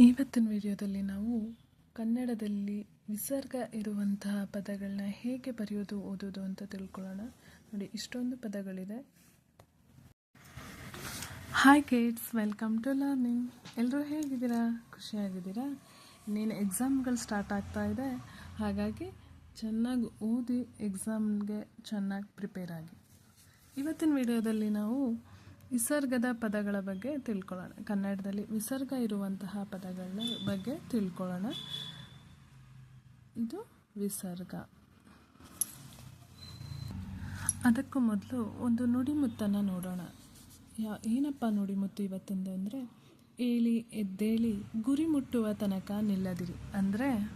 ಇವತ್ತಿನ ವಿಡಿಯೋದಲ್ಲಿ ನಾವು ಕನ್ನಡದಲ್ಲಿ ವಿಸರ್ಗ ಇರುವಂತಹ ಪದಗಳನ್ನ ಹೇಗೆ ಬರೆಯೋದು ಓದೋದು ಅಂತ ತಿಳ್ಕೊಳ್ಳೋಣ. ನೋಡಿ, ಇಷ್ಟೊಂದು ಪದಗಳಿದೆ. Hi kids welcome to learning ಎಲ್ಲರೂ ಹೇಗಿದ್ದೀರಾ? ಖುಷಿಯಾಗಿದ್ದೀರಾ? ಇನ್ನೇನು ಎಕ್ಸಾಮ್ಗಳು ಸ್ಟಾರ್ಟ್ ಆಗ್ತಾ ಇದೆ. ಹಾಗಾಗಿ ಚೆನ್ನಾಗಿ ಓದಿ ಎಕ್ಸಾಮ್ಗೆ ಚೆನ್ನಾಗಿ ಪ್ರಿಪೇರ್ ಆಗಿ. ಇವತ್ತಿನ ವಿಡಿಯೋದಲ್ಲಿ ನಾವು ವಿಸರ್ಗದ ಪದಗಳ ಬಗ್ಗೆ ತಿಳ್ಕೊಳ್ಳೋಣ. ಕನ್ನಡದಲ್ಲಿ ವಿಸರ್ಗ ಇರುವಂತಹ ಪದಗಳ ಬಗ್ಗೆ ತಿಳ್ಕೊಳ್ಳೋಣ. ಇದು ವಿಸರ್ಗ. ಅದಕ್ಕೂ ಮೊದಲು ಒಂದು ನುಡಿಮುತ್ತನ್ನು ನೋಡೋಣ. ಯಾ, ಏನಪ್ಪ ನುಡಿಮುತ್ತು ಇವತ್ತಿಂದು ಅಂದರೆ? ಏಳಿ, ಎದ್ದೇಳಿ, ಗುರಿ ಮುಟ್ಟುವ ತನಕ ನಿಲ್ಲದಿರಿ. ಅಂದರೆ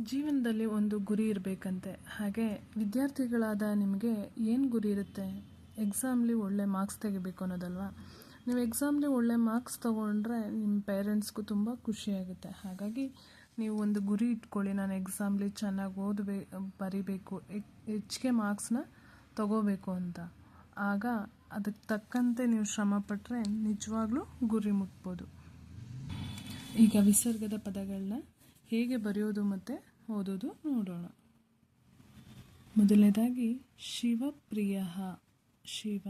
ಜೀವನದಲ್ಲಿ ಒಂದು ಗುರಿ ಇರಬೇಕಂತೆ. ಹಾಗೆ ವಿದ್ಯಾರ್ಥಿಗಳಾದ ನಿಮಗೆ ಏನು ಗುರಿ ಇರುತ್ತೆ? ಎಕ್ಸಾಮ್ಲಿ ಒಳ್ಳೆ ಮಾರ್ಕ್ಸ್ ತೆಗಿಬೇಕು ಅನ್ನೋದಲ್ವಾ? ನೀವು ಎಕ್ಸಾಮ್ಲಿ ಒಳ್ಳೆ ಮಾರ್ಕ್ಸ್ ತೊಗೊಂಡ್ರೆ ನಿಮ್ಮ ಪೇರೆಂಟ್ಸ್ಗೂ ತುಂಬ ಖುಷಿಯಾಗುತ್ತೆ. ಹಾಗಾಗಿ ನೀವು ಒಂದು ಗುರಿ ಇಟ್ಕೊಳ್ಳಿ. ನಾನು ಎಕ್ಸಾಮ್ಲಿ ಚೆನ್ನಾಗಿ ಓದಬೇ, ಬರಿಬೇಕು. ಹೆಚ್ಚಿಗೆ ಮಾರ್ಕ್ಸ್ನ ತಗೋಬೇಕು ಅಂತ. ಆಗ ಅದಕ್ಕೆ ತಕ್ಕಂತೆ ನೀವು ಶ್ರಮಪಟ್ಟರೆ ನಿಜವಾಗ್ಲೂ ಗುರಿ ಮುಟ್ಬೋದು. ಈಗ ವಿಸರ್ಗದ ಪದಗಳನ್ನ ಹೇಗೆ ಬರೆಯೋದು ಮತ್ತು ಓದೋದು ನೋಡೋಣ. ಮೊದಲನೇದಾಗಿ ಶಿವಪ್ರಿಯ ಶಿವ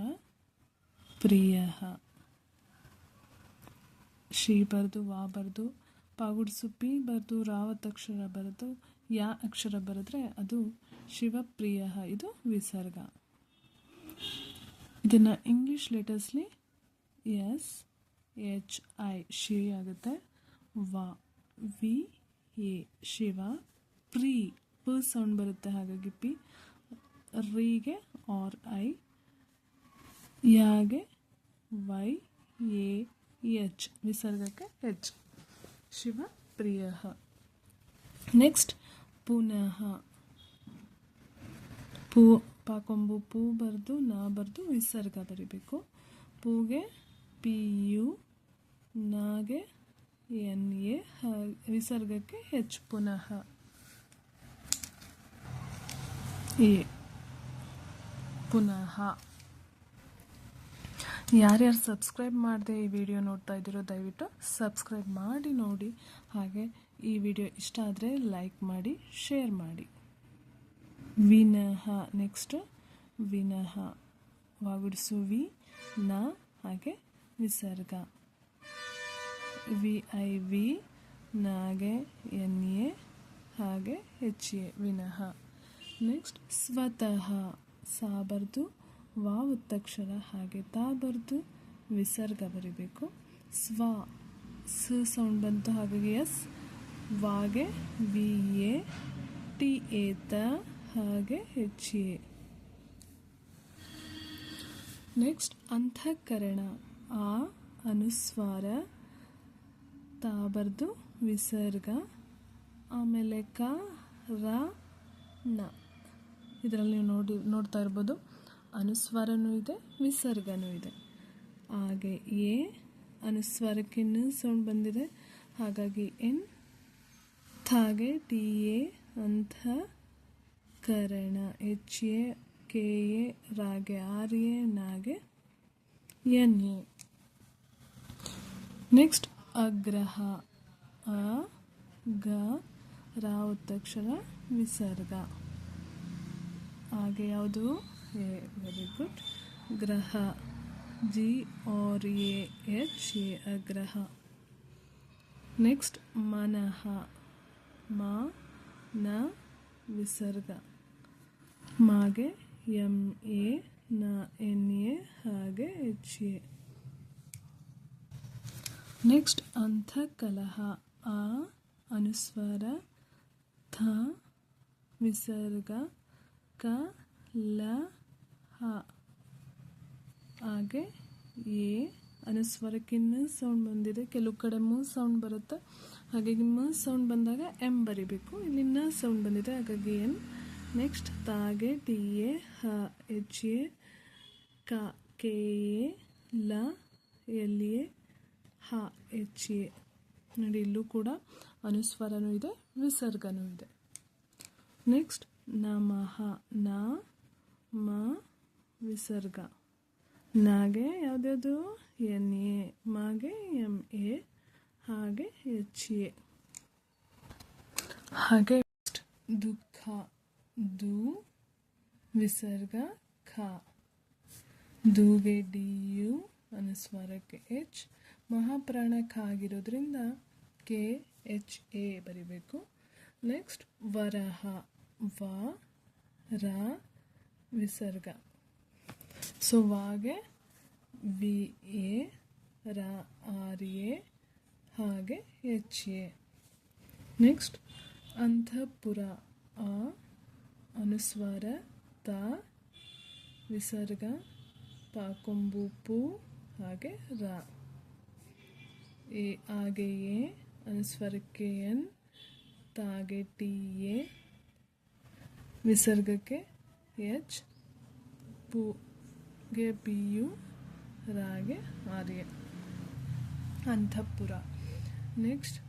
ಪ್ರಿಯ. ಶಿ ಬರೆದು, ವಾ ಬರೆದು ಪಾಗುಡ್ಸು ಪಿ ಬರೆದು ರಾವತಕ್ಷರ ಬರೆದು, ಯಾ ಅಕ್ಷರ ಬರೆದ್ರೆ ಅದು ಶಿವಪ್ರಿಯ ಇದು ವಿಸರ್ಗ. ಇದನ್ನು ಇಂಗ್ಲೀಷ್ ಲೆಟರ್ಸ್ಲಿ ಎಸ್, ಎಚ್, ಐ, ಶಿ ಆಗುತ್ತೆ. ವ, ವಿ, ಎ, ಶಿವ, ಪ್ರೀ, ಪ ಸೌಂಡ್ ಬರುತ್ತೆ ಹಾಗಾಗಿ ಪಿ. ರೀಗೆ R, I ಯಾಗೆ? Y, A, H. ನಿಸರ್ಗಕ್ಕೆ H. Shiva Priya. Next, ಪುನಃ. ಪೂ ಪಾಕೊಂಬು ಪೂ ಬರೆದು, ನಾ ಬರೆದು ವಿಸರ್ಗ ಬರಿಬೇಕು. ಪೂಗೆ, ಪಿ, ಯು, ನಾಗೆ, ಎನ್, ಎ ವಿಸರ್ಗಕ್ಕೆ ಹೆಚ್ ಪುನಃ. ಎ, ಪುನಃ. ಯಾರ್ಯಾರು ಸಬ್ಸ್ಕ್ರೈಬ್ ಮಾಡದೆ ಈ ವಿಡಿಯೋ ನೋಡ್ತಾ ಇದ್ದೀರೋ ದಯವಿಟ್ಟು ಸಬ್ಸ್ಕ್ರೈಬ್ ಮಾಡಿ ನೋಡಿ. ಹಾಗೆ ಈ ವಿಡಿಯೋ ಇಷ್ಟ ಆದರೆ ಲೈಕ್ ಮಾಡಿ, ಶೇರ್ ಮಾಡಿ. ವಿನಃ ನೆಕ್ಸ್ಟ್. ವಿನಃ ವಾಗುಡಿಸು ವಿ ನ ಹಾಗೆ ವಿಸರ್ಗ. ವಿ ಐ ವಿ ನಾಗೆ ಎನ್ ಎ ಹಾಗೆ ಹೆಚ್ ಎ ವಿನಃ ನೆಕ್ಸ್ಟ್ ಸ್ವತಃ ಸಾ ಬರ್ದು ವಾ ಒತ್ತಕ್ಷರ ಹಾಗೆ ತಾ ಬರೆದು ವಿಸರ್ಗ ಬರಿಬೇಕು. ಸ್ವ, ಸ ಸೌಂಡ್ ಬಂತು ಹಾಗಾಗಿ ಎಸ್, ವಾಗೆ ವಿ ಎ, ಟಿ ಎ ತ, ಹಾಗೆ ಹೆಚ್ ಎ. ನೆಕ್ಸ್ಟ್ ಅಂತಃಕರಣ ಆ, ಅನುಸ್ವಾರ ತಾ ಬರ್ದು ವಿಸರ್ಗ, ಆಮೇಲೆ ಕ, ರ, ನ. ಇದರಲ್ಲಿ ನೋಡಿ, ನೋಡ್ತಾ ಇರ್ಬೋದು. ಅನುಸ್ವಾರನೂ ಇದೆ, ವಿಸರ್ಗನೂ ಇದೆ. ಹಾಗೆ ಎ ಅನುಸ್ವರಕ್ಕೆ ನ ಸೌಂಡ್ ಬಂದಿದೆ. ಹಾಗಾಗಿ ಎನ್ ಹಾಗೆ ಟಿ ಎ ಅಂತ ಕರಣ, ಎಚ್ ಎ, ಕೆ ಎ, ರಾಗೆ, ಆರ್ ಎ, ನಾಗೆ, ಎನ್ ಎ. ನೆಕ್ಸ್ಟ್ ಅಗ್ರಹ, ಅ, ಗ, ರಾ ಒತ್ತಕ್ಷರ ವಿಸರ್ಗ. ಹಾಗೆ ಯಾವುದು? ಎ ವೆರಿ ಗುಡ್ ಗ್ರಹ G R A H A ಅಗ್ರಹ next ಮನಃ ಮ ನ ವಿಸರ್ಗ ಮಾಗೆ ಎಂ ಎ ನ ಎನ್ ಎ ಹಾಗೆ ಎಚ್ ಎ ನೆಕ್ಸ್ಟ್ ಅಂತಃಕಲಹ ಆ ಅನುಸ್ವಾರ ಥ ವಿಸರ್ಗ ಕ ಲ ಹಾಗೆ ಎ ಅನುಸ್ವರಕ್ಕೆ ನ ಸೌಂಡ್ ಬಂದಿದೆ. ಕೆಲವು ಕಡೆ ಮ ಸೌಂಡ್ ಬರುತ್ತೆ. ಹಾಗಾಗಿ ಮ ಸೌಂಡ್ ಬಂದಾಗ ಎಂ ಬರಿಬೇಕು. ಇಲ್ಲಿ ನ ಸೌಂಡ್ ಬಂದಿದೆ. ಹಾಗಾಗಿ ಎನ್. ನೆಕ್ಸ್ಟ್ ತಾಗೆ ಟಿ ಎ, ಹ, ಎಚ್ ಎ, ಕ, ಕೆ ಎ, ಲ, ಎಲ್ ಎ, ಹ, ಎಚ್ ಎ. ನೋಡಿ, ಇಲ್ಲೂ ಕೂಡ ಅನುಸ್ವರನೂ ಇದೆ, ವಿಸರ್ಗನೂ ಇದೆ. ನೆಕ್ಸ್ಟ್ ನಮಃ, ನ, ಮ ವಿಸರ್ಗ. ನಾಗೆ ಯಾವುದ್ಯಾವುದು? ಎನ್ ಎ ಮಾಗೆ ಎಂ ಎ ಹಾಗೆ ಎಚ್ ಎ ಹಾಗೆ ದುಃಖ, ದು, ವಿಸರ್ಗ, ಖ. ದೂಗೆ, ಡಿ, ಯು ಅನುಸ್ವಾರಕ್ಕೆ ಎಚ್. ಮಹಾಪ್ರಾಣ ಖ ಆಗಿರೋದ್ರಿಂದ ಕೆ, ಎಚ್, ಎ ಬರಿಬೇಕು. ನೆಕ್ಸ್ಟ್, ವರಹ, ವ, ರ, ವಿಸರ್ಗ. ಸೊ ವಾಗೆ ವಿ ಎ ರ ಆರ್ ಎ ಹಾಗೆ ಎಚ್ ಎ ನೆಕ್ಸ್ಟ್ ಅಂತಃಪುರ ಆ ಅನುಸ್ವಾರ ತ ವಿಸರ್ಗ ಪಾಕೊಂಬು ಪು ಹಾಗೆ ರ. ಎ ಆಗೆ ಎ ಅನುಸ್ವರಕ್ಕೆ ಎನ್ ತಾಗೆ ಟಿ ಎ ವಿಸರ್ಗಕ್ಕೆ ಎಚ್ ಪುಗೆ ಪಿ ಯು ರಾಗೆ ಆರ್ಯ ಅಂತಃಪುರ ನೆಕ್ಸ್ಟ್.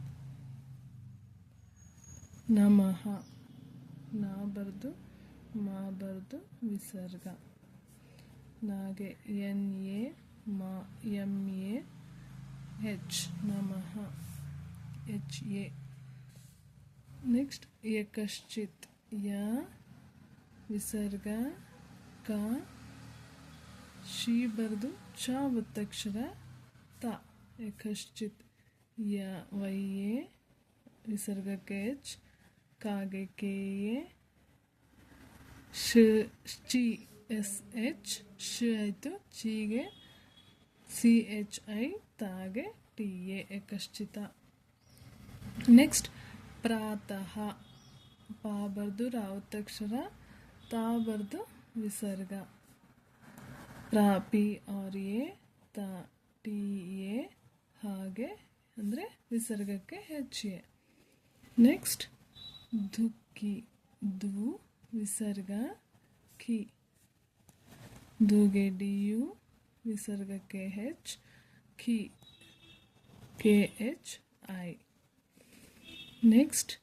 ನಮಃ. ನಾ ಬರೆದು, ಮಾ ಬರೆದು, ವಿಸರ್ಗ. ನಾಗೆ, ಎನ್, ಎ, ಮಾ, ಎಂ, ಎ, ಹೆಚ್. ನಮಃ. H, A. ನೆಕ್ಸ್ಟ್. ಏಕಶ್ಚಿತ್ ಯ, ವಿಸರ್ಗ, ಕ ಶಿ ಬರೆದು ಚ ಒತ್ತಕ್ಷರ ತ. ಯಕಶ್ಚಿತ್ ಯ, ವೈ, ಎ ವಿಸರ್ಗಕ್ಕೆ ಎಚ್, ಕಾಗೆ ಕೆ, ಎ, ಶ ಎಸ್, ಎಚ್, ಶ್ ಆಯಿತು ಚಿಗೆ ಸಿ, ಎಚ್, ಐ ತಾಗೆ ಟಿ, ಎ, ಯಕಶ್ಚಿತ. ನೆಕ್ಸ್ಟ್, ಪ್ರಾತಃ. ಪಾ ಬರ್ದು ರಾವತ್ತಕ್ಷರ ತಾ ಬರ್ದು ವಿಸರ್ಗ. ಪ್ರಾ ಪಿ ಆರ್ ಎ ತ ಟಿ ಎ ಹಾಗೆ ಅಂದರೆ ವಿಸರ್ಗಕ್ಕೆ ಹೆಚ್ ಎ ನೆಕ್ಸ್ಟ್ ದುಃಖಿ ದು ವಿಸರ್ಗ ಖಿ ದುಗೆ ಡಿ ಯು ವಿಸರ್ಗಕ್ಕೆ ಹೆಚ್ ಖಿ ಕೆ ಎಚ್ ಐ. ನೆಕ್ಸ್ಟ್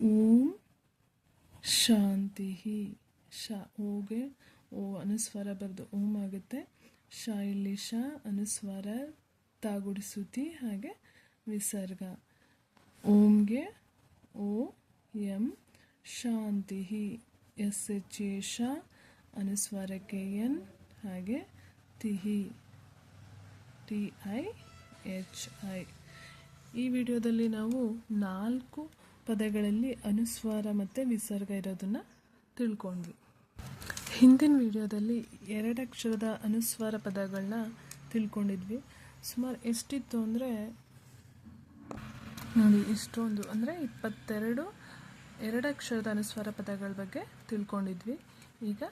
ಓಂ ಶಾಂತಿ ಶ ಓಗೆ ಓ ಅನುಸ್ವಾರ ಬರೆದು ಓಮ್ ಆಗುತ್ತೆ. ಶ ಇಲ್ಲಿ ಶ, ಅನುಸ್ವರ ತಾಗುಡಿಸುತಿ ಹಾಗೆ ವಿಸರ್ಗ. ಓಂಗೆ ಓ ಎಂ ಶಾಂತಿ ಎಸ್, ಎಚ್, ಎ, ಶ, ಅನುಸ್ವರಕ್ಕೆ ಎನ್, ಹಾಗೆ ತಿಹಿ. T, I, H, I. ಈ ವಿಡಿಯೋದಲ್ಲಿ ನಾವು ನಾಲ್ಕು ಪದಗಳಲ್ಲಿ ಅನುಸ್ವಾರ ಮತ್ತು ವಿಸರ್ಗ ಇರೋದನ್ನು ತಿಳ್ಕೊಂಡ್ವಿ ಹಿಂದಿನ ವಿಡಿಯೋದಲ್ಲಿ ಎರಡಕ್ಷರದ ಅನುಸ್ವಾರ ಪದಗಳನ್ನ ತಿಳ್ಕೊಂಡಿದ್ವಿ. ಸುಮಾರು ಎಷ್ಟಿತ್ತು ಅಂದರೆ, ನೋಡಿ, ಇಷ್ಟೊಂದು ಅಂದರೆ ಇಪ್ಪತ್ತೆರಡು ಎರಡಕ್ಷರದ ಅನುಸ್ವಾರ ಪದಗಳ ಬಗ್ಗೆ ತಿಳ್ಕೊಂಡಿದ್ವಿ. ಈಗ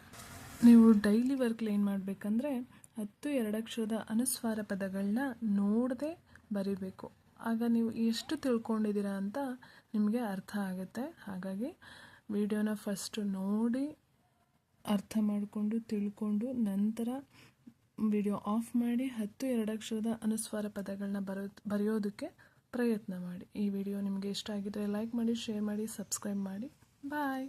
ನೀವು ಡೈಲಿ ವರ್ಕ್ಲಿ ಏನು ಮಾಡಬೇಕಂದ್ರೆ, ಹತ್ತು ಎರಡಕ್ಷರದ ಅನುಸ್ವಾರ ಪದಗಳನ್ನ ನೋಡದೆ ಬರಿಬೇಕು. ಆಗ ನೀವು ಎಷ್ಟು ತಿಳ್ಕೊಂಡಿದ್ದೀರಾ ಅಂತ ನಿಮಗೆ ಅರ್ಥ ಆಗುತ್ತೆ. ಹಾಗಾಗಿ ವಿಡಿಯೋನ ಫಸ್ಟು ನೋಡಿ ಅರ್ಥ ಮಾಡಿಕೊಂಡು ತಿಳ್ಕೊಂಡು ನಂತರ ವಿಡಿಯೋ ಆಫ್ ಮಾಡಿ ಹತ್ತು ಎರಡಕ್ಷರದ ಅನುಸ್ವಾರ ಪದಗಳನ್ನ ಬರೋ ಬರೆಯೋದಕ್ಕೆ ಪ್ರಯತ್ನ ಮಾಡಿ. ಈ ವಿಡಿಯೋ ನಿಮಗೆ ಇಷ್ಟ ಆಗಿದ್ದರೆ ಲೈಕ್ ಮಾಡಿ ಶೇರ್ ಮಾಡಿ ಸಬ್ಸ್ಕ್ರೈಬ್ ಮಾಡಿ. ಬಾಯ್